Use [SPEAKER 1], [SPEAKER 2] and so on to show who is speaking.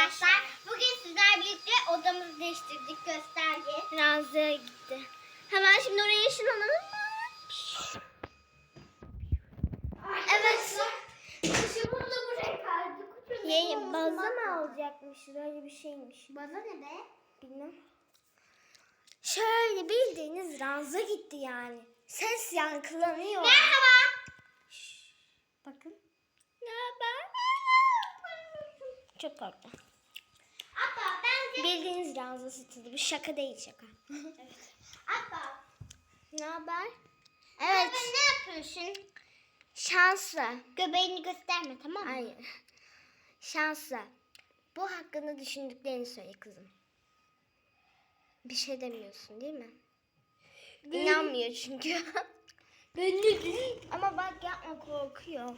[SPEAKER 1] arkadaşlar. Bugün sizler birlikte odamızı değiştirdik gösterge.
[SPEAKER 2] Ranzaya gitti. Hemen şimdi oraya yeşil alalım mı?
[SPEAKER 1] Evet. Kuşumuz da buraya kaldı. Kuşumuz
[SPEAKER 2] Ye, baza mı alacakmışız? Öyle bir şeymiş.
[SPEAKER 1] Baza ne be?
[SPEAKER 2] Bilmem. Şöyle bildiğiniz ranza gitti yani. Ses yankılanıyor.
[SPEAKER 1] Merhaba.
[SPEAKER 2] Bakın. Ne Çok korktum.
[SPEAKER 1] Abla bence.
[SPEAKER 2] Bildiğiniz ranza satıldı. Bu şaka değil şaka.
[SPEAKER 1] Abla.
[SPEAKER 2] ne haber?
[SPEAKER 1] Evet. ne yapıyorsun?
[SPEAKER 2] Şanslı.
[SPEAKER 1] Göbeğini gösterme tamam mı?
[SPEAKER 2] Hayır. Şanslı. Bu hakkında düşündüklerini söyle kızım. Bir şey demiyorsun değil mi? İnanmıyor çünkü. Ama bak yapma korkuyor.